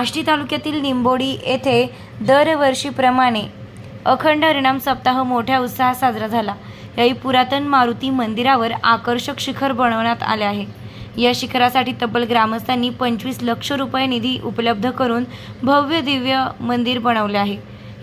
आष्टी तालुक्यातील निंबोडी येथे दरवर्षीप्रमाणे अखंड हरिणाम सप्ताह मोठ्या उत्साहात साजरा झाला. याही पुरातन मारुती मंदिरावर आकर्षक शिखर बनवण्यात आले आहे. या शिखरासाठी तब्बल ग्रामस्थांनी पंचवीस लक्ष रुपये निधी उपलब्ध करून भव्य दिव्य मंदिर बनवले आहे.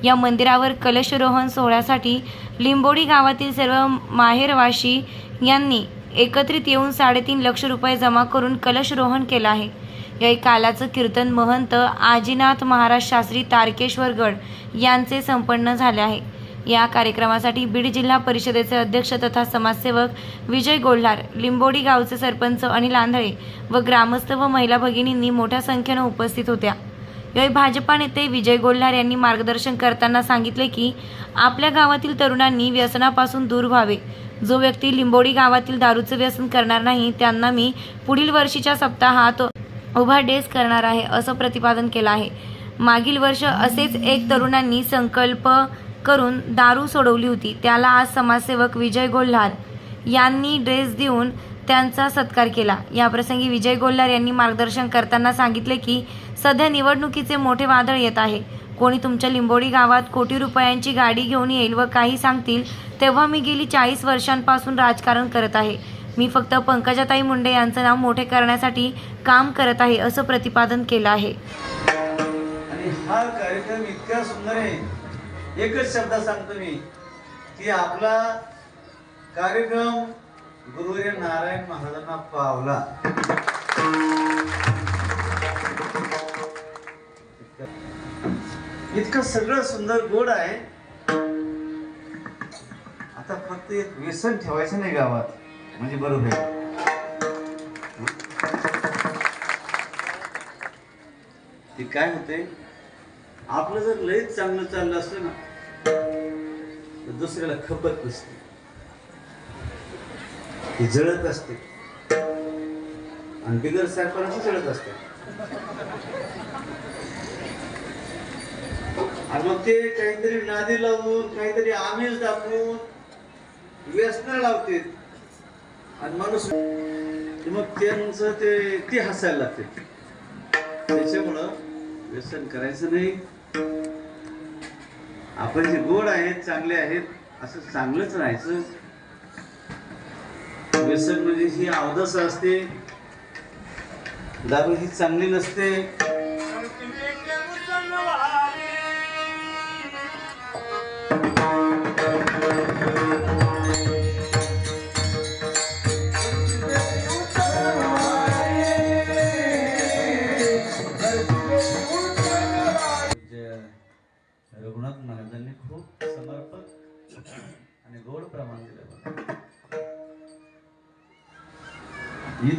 या मंदिरावर कलशरोहण सोहळ्यासाठी लिंबोडी गावातील सर्व माहेरवाशी यांनी एकत्रित येऊन साडेतीन लक्ष रुपये जमा करून कलशरोहण केलं आहे. या कालाचं कीर्तन महंत आजीनाथ महाराज शास्त्री तारकेश्वर गड यांचे संपन्न झाले आहे. या कार्यक्रमासाठी बीड जिल्हा परिषदेचे अध्यक्ष तथा समाजसेवक विजय गोल्हार लिंबोडी गावचे सरपंच अनिल आंधळे व ग्रामस्थ व महिला भगिनींनी मोठ्या संख्येनं उपस्थित होत्या. यावेळी भाजपा नेते विजय गोल्हार यांनी मार्गदर्शन करताना सांगितले की आपल्या गावातील तरुणांनी व्यसनापासून दूर व्हावे. जो व्यक्ती लिंबोडी गावातील दारूचं व्यसन करणार नाही त्यांना मी पुढील वर्षीच्या सप्ताहात उभा डेस करणार आहे असं प्रतिपादन केलं आहे. मागील वर्ष असेच एक तरुणांनी संकल्प करून दारू सोडवली होती. त्याला आज समाजसेवक विजय गोल्हार यांनी ड्रेस देऊन त्यांचा सत्कार केला. याप्रसंगी विजय गोल्हार यांनी मार्गदर्शन करताना सांगितले की सध्या निवडणुकीचे मोठे वादळ येत आहे. कोणी तुमच्या लिंबोडी गावात कोटी रुपयांची गाडी घेऊन येईल व काही सांगतील तेव्हा मी गेली चाळीस वर्षांपासून राजकारण करत आहे. मी फक्त पंकजाताई मुंडे यांचं नाव मोठे करण्यासाठी काम करत आहे असं प्रतिपादन केलं आहे. आणि हा कार्यक्रम इतका सुंदर आहे. एकच शब्द सांगतो मी की आपला कार्यक्रम गुरुवर्य नारायण महाराजांना पावला. इतकं सगळं सुंदर गोड आहे. आता फक्त एक व्यसन ठेवायचं नाही गावात. म्हणजे बरोबर आहे. ते काय होते आपलं जर लयच चांगलं चाललं असलं ना तर दुसऱ्याला खपत नसते. ते जळत असते. आणि बिगर सरपणाची जळत असते. आणि मग ते काहीतरी नादी लावून काहीतरी आमिष दाखवून व्यसन लावते आणि माणूस मग त्यांचं ते ते हसायला लागते. त्याच्यामुळं व्यसन करायचं नाही. आपण जे गोड आहेत चांगले आहेत असं चांगलंच राहायचं. व्यसन म्हणजे ही अवदस असते. दारू ही चांगली नसते.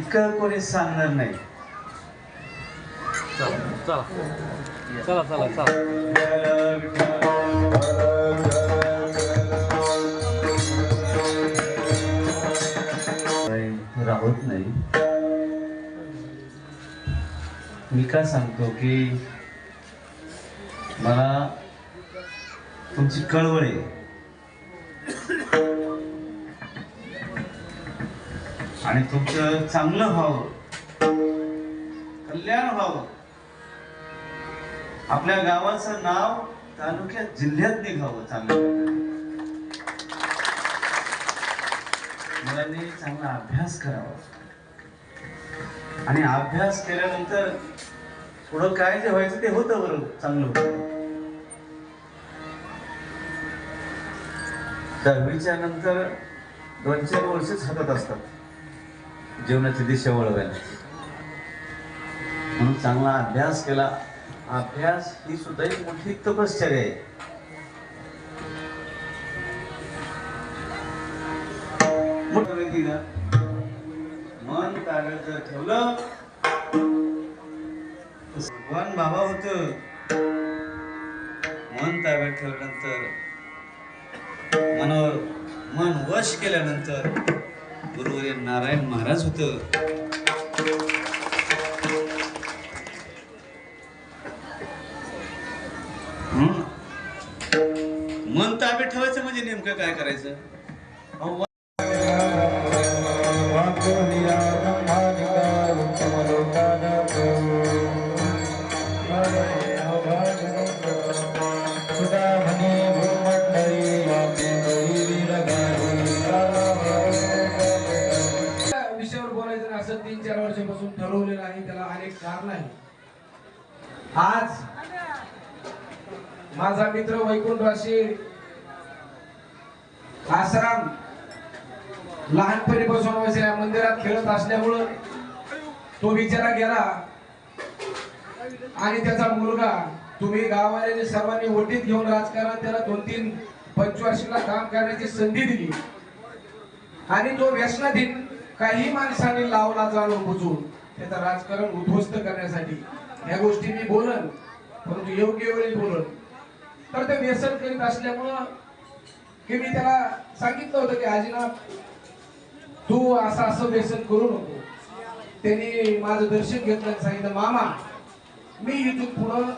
इतकं कोणी सांगणार नाही. चला चला. चला राहत नाही. मी का सांगतो की मला तुमची कळवळ आहे. आणि तुमचं चांगलं व्हावं. कल्याण व्हावं. आपल्या गावाचं नाव तालुक्यात जिल्ह्यात निघावं चांगलं मुलांनी चांगला अभ्यास करावा. आणि अभ्यास केल्यानंतर पुढं काय जे व्हायचं ते होतं बरोबर चांगलं होतं. दहावीच्या नंतर दोन चार वर्षच हातात असतात. जीवनाची दिशा वळवायला. म्हणून चांगला अभ्यास केला. अभ्यास ही सुद्धा एक मोठी तपश्चर्या आहे. मन ताब्यात जर ठेवलं भगवान बाबा होत. मन ताब्यात ठेवल्यानंतर मनावर मन वश केल्यानंतर गुरुवर्य नारायण महाराज होत. मन ताब्यात ठेवायचं म्हणजे नेमकं काय करायचं? अनेक नाही. आज माझा मित्र वैकुंठवासी आसराम लहानपणीपासून वैसे मंदिरात खेळत असल्यामुळं तो बिचारा गेला आणि त्याचा मुलगा तुम्ही गाववाल्याने सर्वांनी ओटीत घेऊन राजकारण त्याला दोन तीन पंचवार्षिकला काम करण्याची संधी दिली. आणि तो व्यसनाधीन काही माणसांनी लावला जाणून बुजून. त्याचं राजकारण उद्ध्वस्त करण्यासाठी. ह्या गोष्टी मी बोलन परंतु योग्य वेळी बोलन. तर ते व्यसन करीत असल्यामुळं की मी त्याला सांगितलं होतं की आजीना तू असं असं व्यसन करू नको. त्यांनी माझं दर्शन घेतलं सांगितलं मामा मी इथून पुढं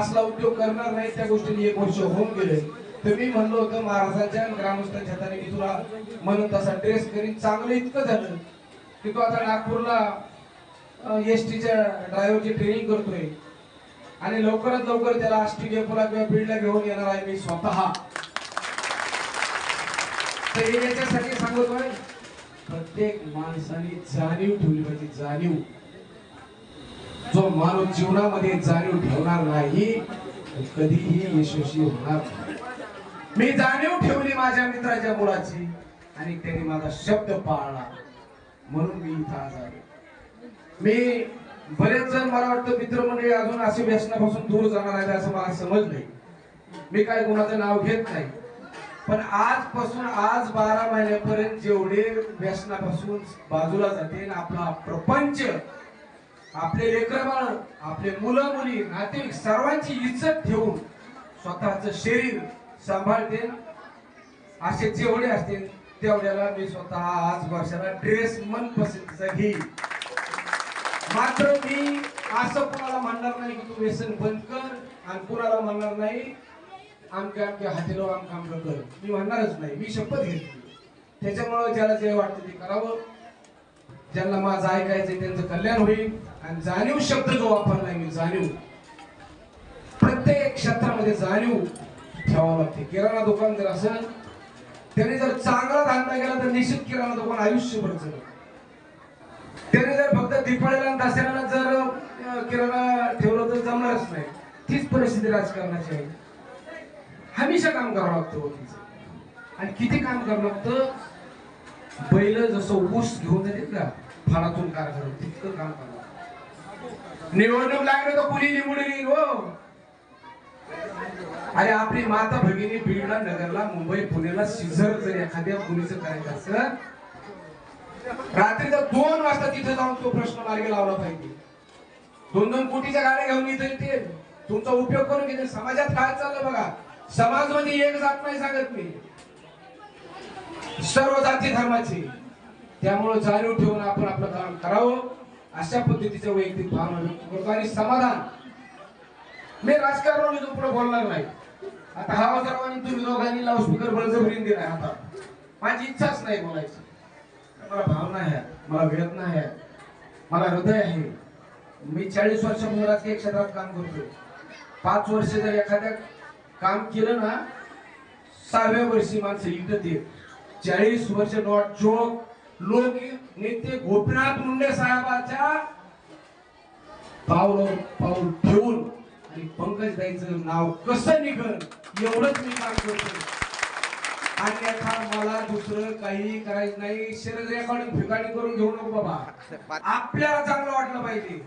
असला उद्योग करणार नाही त्या गोष्टीने एक वर्ष होऊन गेले. तर मी म्हणलो होतं महाराजांच्या ग्रामस्थांच्या हाताने मी तुला म्हणून तसा ड्रेस करीन. चांगलं इतकं झालं की तो आता नागपूरला एस टीच्या ड्रायव्हरची ट्रेनिंग करतोय. आणि लवकरात लवकर त्याला आष्टी डेपोला किंवा बीडला घेऊन येणार आहे मी स्वतः. तर हे याच्यासाठी सांगतोय प्रत्येक माणसाने जाणीव ठेवली पाहिजे जाणीव. जो माणूस जीवनामध्ये जाणीव ठेवणार नाही कधीही यशस्वी होणार मी जाणीव ठेवली माझ्या मित्राच्या मुलाची आणि त्याने माझा शब्द पाळला. म्हणून मी इथं आज आलो मी बरेच जण मला वाटतं मित्रमंडळी अजून असे व्यसनापासून दूर जाणार आहे असं मला समजलंय. मी काय कोणाचं नाव घेत नाही. पण आजपासून आज बारा महिन्यापर्यंत जेवढे व्यसनापासून बाजूला जाते आणि आपला प्रपंच आपले लेकरबाळ आपले मुलं मुली नातेवाईक सर्वांची इज्जत ठेवून स्वतःच शरीर सांभाळते. असे जेवढे असतील तेवढ्याला मी स्वतः आज वर्षाला ड्रेस मन पसंतीचा घेईन मात्र मी असं कुणाला म्हणणार नाही की तू व्यसन बंद कर आणि कुणाला म्हणणार नाही आमच्या आमच्या हातीला आमका आमका कर. मी म्हणणारच नाही. मी शपथ घेतली. त्याच्यामुळं ज्याला जे वाटतं ते करावं. ज्यांना माझं ऐकायचं त्यांचं कल्याण होईल आणि जाणीव शब्द जो वापरलाय मी जाणीव. प्रत्येक क्षेत्रामध्ये जाणीव ठेवावं लागते. किराणा दुकान जर असेल त्याने जर चांगला धंदा केला तर निश्चित किराणा दुकान आयुष्यभर चालेल त्याने जर फक्त दिपाळीला आणि दसऱ्याला जर किराणा ठेवलं तर जमणारच नाही. तीच परिस्थिती राजकारणाची आहे. हमेशा काम करावं लागतं हो वकीलचं आणि किती काम करावं लागतं? बैल जसं ऊस घेऊन जातात का काय कारखाना तितकं काम करावं निवडणूक लागलं तर कुणी निवडली हो? अरे आपली माता भगिनी बीडला नगरला मुंबई पुण्याला सिझर जर एखाद्या मुलीचं करायचं असं रात्रीचा दोन वाजता तिथे जाऊन तो प्रश्न मार्गी लावला पाहिजे. दोन दोन कोटीच्या गाड्या घेऊन इथे येते. तुमचा उपयोग करून घेते. समाजात काय चाललं बघा. समाज म्हणजे एक जात नाही सांगत मी. सर्व जाती धर्माची. त्यामुळे जाणीव ठेवून आपण आपलं काम करावं. अशा पद्धतीचं वैयक्तिक भावना व्यक्त करतो. आणि समाधान. मी राजकारणावर इथून पुढे बोलणार नाही. आता हा सर्वांनी तुम्ही दोघांनी लाऊडस्पीकर बळजबरीने दिलाय हातात. माझी इच्छाच नाही बोलायची. मला भावना आहे मला वेदना आहे मला हृदय आहे. मी चाळीस वर्ष राजकीय क्षेत्रात काम करतो पाच वर्ष जर एखाद्या काम केलं ना सहाव्या वर्षी माणसं युद्ध ते. चाळीस वर्ष नॉट जोक लोक नेते गोपीनाथ मुंडे साहेबाच्या पावलं पाऊल ठेवून आणि पंकज दाईचं नाव कसं निघल एवढंच मी काम करतो अन्यथा मला दुसरं काही करायचं नाही. शरीर रेकॉर्डिंग ठिकाणी करून घेऊ नको बाबा. आपल्याला चांगलं वाटलं पाहिजे.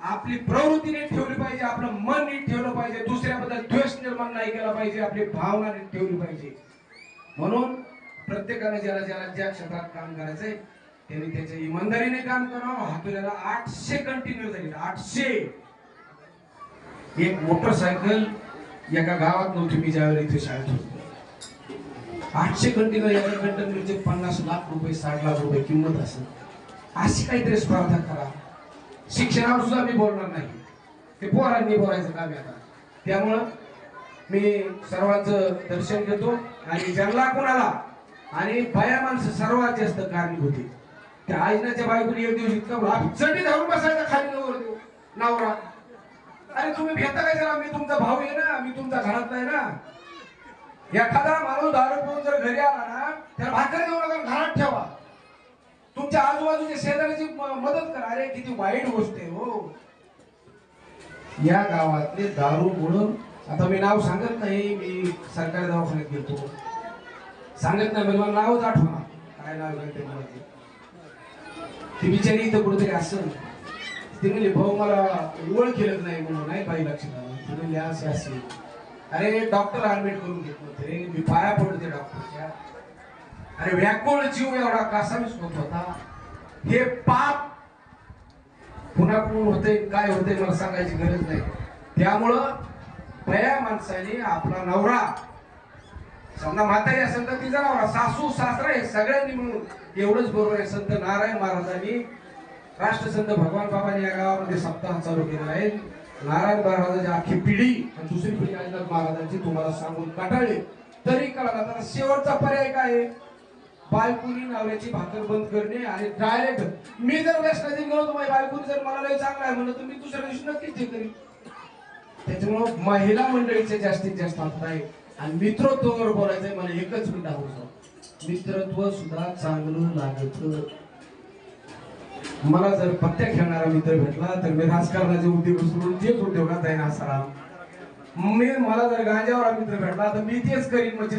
आपली प्रवृत्ती नीट ठेवली पाहिजे. आपलं मन नीट ठेवलं पाहिजे. दुसऱ्याबद्दल द्वेष निर्माण नाही केला पाहिजे. आपली भावना नीट ठेवली पाहिजे. म्हणून प्रत्येकाने ज्याला ज्याला ज्या क्षेत्रात काम करायचंय त्यांनी त्याच्या इमानदारीने काम करावं. हातोऱ्याला आठशे कंटिन्यू झाले. आठशे. एक मोटरसायकल एका गावात नव्हती. मी ज्यावेळी इथे शाळेत होतो. आठशे कंटिन्यू एका कंटिन्यूचे पन्नास लाख रुपये साठ लाख रुपये किंमत असेल. अशी काहीतरी स्पर्धा करा. शिक्षणावर सुद्धा मी बोलणार नाही. ते पोरांनी बोलायचं काम आता. त्यामुळं मी सर्वांचं दर्शन घेतो आणि ज्यांना कोणाला आणि बाया माणसं सर्वात जास्त कारणीभूत होती. त्या आईनाच्या बायकोनी एक दिवस इतकं चटी धावून बसायचा खाली नवर नवरा. अरे तुम्ही भेटता काय जरा? मी तुमचा भाऊ आहे ना. मी तुमचा घरात नाही ना. एखादा माणूस दारू पिऊन जर घरी आला ना त्याला भाकर देऊ नका घरात ठेवा. तुमच्या आजूबाजूच्या शेजाऱ्याची मदत करा. अरे किती वाईट गोष्ट आहे हो. या गावातले दारू म्हणून आता मी नाव सांगत नाही मी सरकारी दवाखान्यात गेलो सांगत नाही म्हणजे मला नावच आठवणार. काय नाव आहे ते मला ते. ती बिचारी इथं कुठेतरी असं ती म्हणजे भाऊ मला ओळखीलच नाही म्हणून नाही बाई लक्षात आलं? ती म्हणली असे असेल अरे डॉक्टर ऍडमिट करून घेतलं नव्हते रे. मी पाया पडते डॉक्टरच्या. अरे व्याकुळ जीव एवढा कासावीस होत होता. हे पाप पुन्हा कोण होते काय होते मला सांगायची गरज नाही. त्यामुळं बया माणसाने आपला नवरा समजा म्हातारी असेल तर तिचा नवरा सासू सासरा हे सगळ्यांनी मिळून एवढंच बरोबर आहे. संत नारायण महाराजांनी राष्ट्रसंत भगवान बाबांनी या गावामध्ये सप्ताह चालू केला आहे. नारायण महाराजांची अख्खी पिढी आणि दुसरी पिढी आदिनाथ महाराजांची तुम्हाला सांगून काटाळली. तरी कळाला आता शेवटचा पर्याय काय आहे? बायकुनी नवऱ्याची भाकर बंद करणे आणि डायरेक्ट मी जर वेस्टमध्ये गेलो तर माझ्या बायकुनी जर मला लय चांगला आहे म्हणलं तर मी दुसऱ्या दिवशी नक्कीच ते करी त्याच्यामुळं महिला मंडळीचे जास्तीत जास्त हात आहे. आणि मित्रत्वावर बोलायचंय मला एकच मिनिट आवडतो मित्रत्व सुद्धा चांगलं लागतं. मला जर पत्त्या खेळणारा मित्र भेटला तर मी राजकारणाचे उद्योग सोडून तेच उद्योगात जाईन ना असा मी मला जर गांजावरा मित्र भेटला तर मी तेच करीन म्हणजे